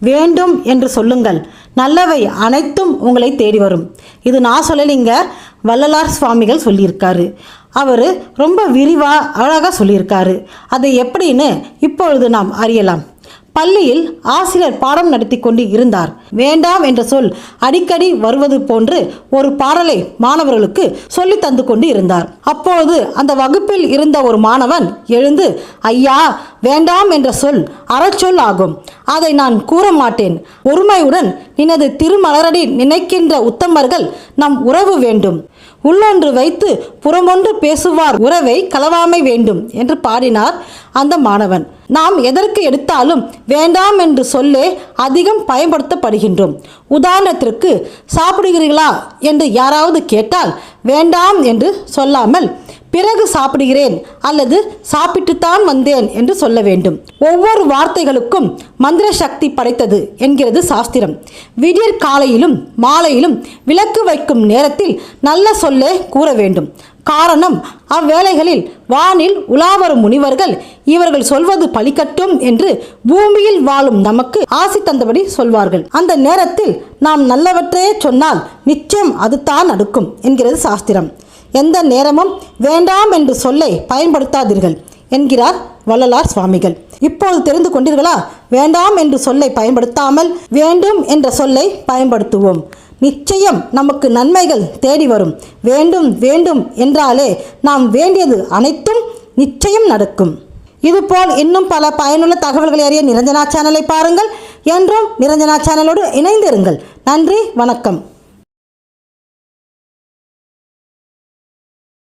வேண்டும் என்று சொல்லுங்கள். நல்லவை அனைத்தும் உங்களை தேடி வரும். இது நான் சொல்லலைங்க வள்ளலார் சுவாமிகள் சொல்லியிருக்காரு. அவர் ரொம்ப விரிவாக அழகாக சொல்லியிருக்காரு. அது எப்படின்னு இப்பொழுது நாம் அறியலாம். பள்ளியில் ஆசிரியர் பாடம் நடத்தி கொண்டு இருந்தார். வேண்டாம் என்ற சொல் அடிக்கடி வருவது போன்று ஒரு பாடலை மாணவர்களுக்கு சொல்லி தந்து கொண்டு இருந்தார். அப்போது அந்த வகுப்பில் இருந்த ஒரு மாணவன் எழுந்து ஐயா வேண்டாம் என்ற சொல் அறச்சொல் ஆகும். அதை நான் கூற மாட்டேன். ஒருமையுடன் நினது திருமலரடி நினைக்கின்ற உத்தமர்கள் நம் உறவு வேண்டும். உள்ளொன்று வைத்து புறமொன்று பேசுவார் உறவை கலவாமை வேண்டும் என்று பாடினார். அந்த மாணவன். நாம் எதற்கு எடுத்தாலும் வேண்டாம் என்று சொல்லே அதிகம் பயன்படுத்தப்படுகின்றோம். உதாரணத்திற்கு சாப்பிடுகிறீர்களா? என்று யாராவது கேட்டால் வேண்டாம் என்று சொல்லாமல் பிறகு சாப்பிடுகிறேன் அல்லது சாப்பிட்டுத்தான் வந்தேன் என்று சொல்ல வேண்டும். ஒவ்வொரு வார்த்தைகளுக்கும் மந்திர சக்தி படைத்தது என்கிறது சாஸ்திரம். விடியற் காலையிலும் மாலையிலும் விளக்கு வைக்கும் நேரத்தில் நல்ல சொல்லே கூற வேண்டும். காரணம் அவ்வேளைகளில் வானில் உலாவரும் முனிவர்கள் இவர்கள் சொல்வது பலிக்கட்டும் என்று பூமியில் வாழும் நமக்கு ஆசி தந்தபடி சொல்வார்கள். அந்த நேரத்தில் நாம் நல்லவற்றையே சொன்னால் நிச்சயம் அதுதான் நடக்கும் என்கிறது சாஸ்திரம். எந்த நேரமும் வேண்டாம் என்று சொல்லை பயன்படுத்தாதீர்கள் என்கிறார் வள்ளலார் சுவாமிகள். இப்போது தெரிந்து கொண்டீர்களா? வேண்டாம் என்று சொல்லை பயன்படுத்தாமல் வேண்டும் என்ற சொல்லை பயன்படுத்துவோம். நிச்சயம் நமக்கு நன்மைகள் தேடி வரும். வேண்டும் வேண்டும் என்றாலே நாம் வேண்டியது அனைத்தும் நிச்சயம் நடக்கும். இதுபோல் இன்னும் பல பயனுள்ள தகவல்களை அறிய நிரஞ்சனா சேனலை பாருங்கள். என்றும் நிரஞ்சனா சேனலோடு இணைந்திருங்கள். நன்றி வணக்கம்.